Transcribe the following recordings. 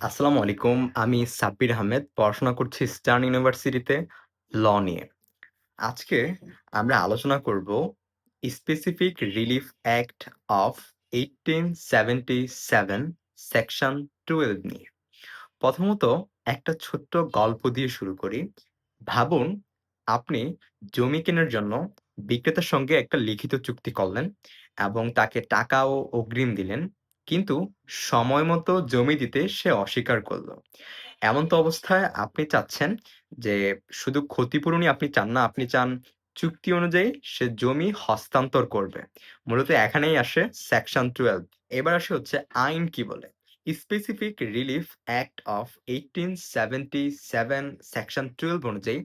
আসসালামু আলাইকুম। আমি সাব্বির আহমেদ। পড়াশোনা করছি স্টার্ন ইউনিভার্সিটিতে, ল নিয়ে। আজকে আমরা আলোচনা করব specific relief act of 1877 section 12 নিয়ে। প্রথমত একটা ছোট্ট গল্প দিয়ে শুরু করি। ভাবুন, আপনি জমি কেনার জন্য বিক্রেতার সঙ্গে একটা লিখিত চুক্তি করলেন এবং তাকে টাকাও অগ্রিম দিলেন। কিন্তু সময় মতো জমি দিতে সে অস্বীকার করল এমন তো অবস্থায় আপনি চাচ্ছেন যে শুধু ক্ষতিপূরণই আপনি চান না, আপনি চান চুক্তি অনুযায়ী সে জমি হস্তান্তর করবে। মূলত এখানেই আসে সেকশন 12 এবার আসে হচ্ছে আইন কি বলে? Specific relief act of 1877 section 12 অনুযায়ী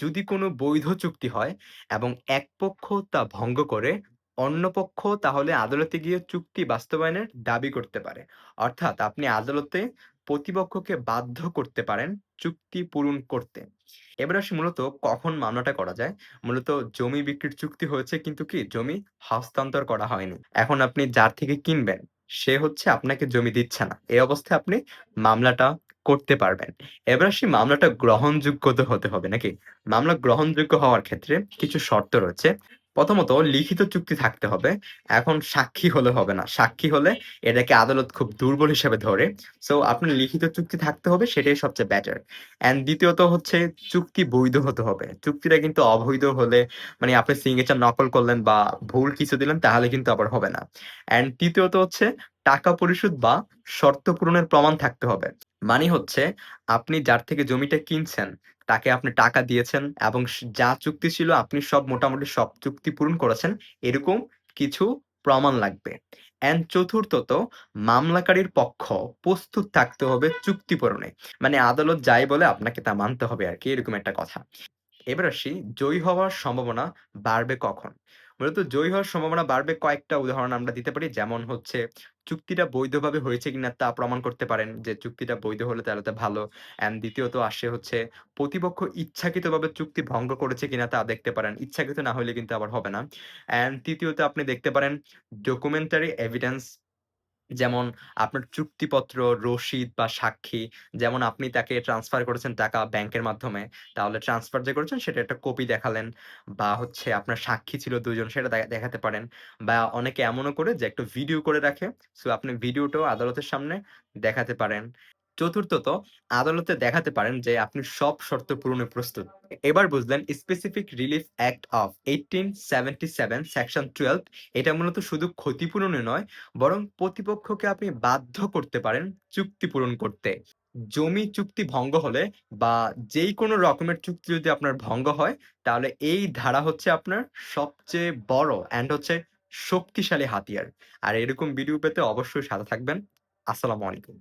যদি কোনো বৈধ চুক্তি হয় এবং এক পক্ষ তা ভঙ্গ করে অন্য পক্ষ তাহলে আদালতে গিয়ে চুক্তি বাস্তবায়নের দাবি করতে পারে। অর্থাৎ আপনি আদালতে প্রতিপক্ষকে বাধ্য করতে পারেন চুক্তি পূরণ করতে। এবার আসি মূলত কখন মামলাটা করা যায়? মূলত জমি বিক্রির চুক্তি হয়েছে কিন্তু কি জমি হস্তান্তর করা হয়নি। এখন আপনি যার থেকে কিনবেন, সে হচ্ছে আপনাকে জমি দিচ্ছে না। এই অবস্থায় আপনি মামলাটা করতে পারবেন। এবার আসি মামলাটা গ্রহণযোগ্য হতে হবে নাকি? মামলা গ্রহণযোগ্য হওয়ার ক্ষেত্রে কিছু শর্ত রয়েছে। প্রথমত লিখিত চুক্তি থাকতে হবে। এখন সাক্ষী হলে হবে না। সাক্ষী হলে এটাকে আদালত খুব দুর্বল হিসেবে ধরে। সো আপনার লিখিত চুক্তি থাকতে হবে, সেটাই সবচেয়ে বেটার। অ্যান্ড দ্বিতীয়ত হচ্ছে চুক্তি বৈধ হতে হবে। চুক্তিটা কিন্তু অবৈধ হলে মানে আপনি সিগনেচার নকল করলেন বা ভুল কিছু দিলেন, তাহলে কিন্তু আবার হবে না। অ্যান্ড তৃতীয়ত হচ্ছে টাকা পরিশোধ বা শর্ত পূরণের প্রমাণ থাকতে হবে। মানে হচ্ছে, আপনি যার থেকে জমিটা কিনছেন তাকে আপনি টাকা দিয়েছেন এবং যা চুক্তি ছিল আপনি সব মোটামুটি সব চুক্তি পূরণ করেছেন। এরকম কিছু প্রমাণ লাগবে। অ্যান্ড চতুর্থত, মামলাকারীর পক্ষ প্রস্তুত থাকতে হবে চুক্তি পূরণে। মানে আদালত যাই বলে আপনাকে তা মানতে হবে আর কি, এরকম একটা কথা। এবার আসি, জয়ী হওয়ার সম্ভাবনা বাড়বে কখন? মূলত জয়ী হওয়ার সম্ভাবনা বাড়বে কয়েকটা উদাহরণ আমরা দিতে পারি। যেমন হচ্ছে চুক্তিটা বৈধভাবে হয়েছে কিনা তা প্রমাণ করতে পারেন যে চুক্তিটা বৈধ হলে তাহলে তো ভালো। অ্যান্ড দ্বিতীয়ত আসে হচ্ছে প্রতিপক্ষ ইচ্ছাকৃতভাবে চুক্তি ভঙ্গ করেছে কিনা তা দেখতে পারেন। ইচ্ছাকৃত না হলে কিন্তু আবার হবে না। অ্যান্ড তৃতীয়ত আপনি দেখতে পারেন ডকুমেন্টারি এভিডেন্স যেমন আপনার চুক্তিপত্র, রসিদ বা সাক্ষী যেমন আপনি তাকে ট্রান্সফার করেছেন টাকা ব্যাংকের মাধ্যমে। তাহলে ট্রান্সফার যে করেছেন সেটা একটা কপি দেখালেন বা হচ্ছে আপনার সাক্ষী ছিল ২ জন সেটা দেখাতে পারেন। বা অনেকে এমনও করে যে একটা ভিডিও করে রাখে। সো আপনি ভিডিওটাও আদালতের সামনে দেখাতে পারেন। চতুর্থত, আদালতে দেখাতে পারেন যে আপনি সব শর্ত পূরণে প্রস্তুত। এবার বুঝলেন specific relief act of 1877 section 12 এটা মূলত শুধু ক্ষতিপূরণে নয়, বরং প্রতিপক্ষকে আপনি বাধ্য করতে পারেন চুক্তি পূরণ করতে। জমি চুক্তি ভঙ্গ হলে বা যেই কোনো রকমের চুক্তি যদি আপনার ভঙ্গ হয়, তাহলে এই ধারা হচ্ছে আপনার সবচেয়ে বড় অ্যান্ড হচ্ছে শক্তিশালী হাতিয়ার। আর এরকম ভিডিও পেতে অবশ্যই সাথে থাকবেন। আসসালামু আলাইকুম।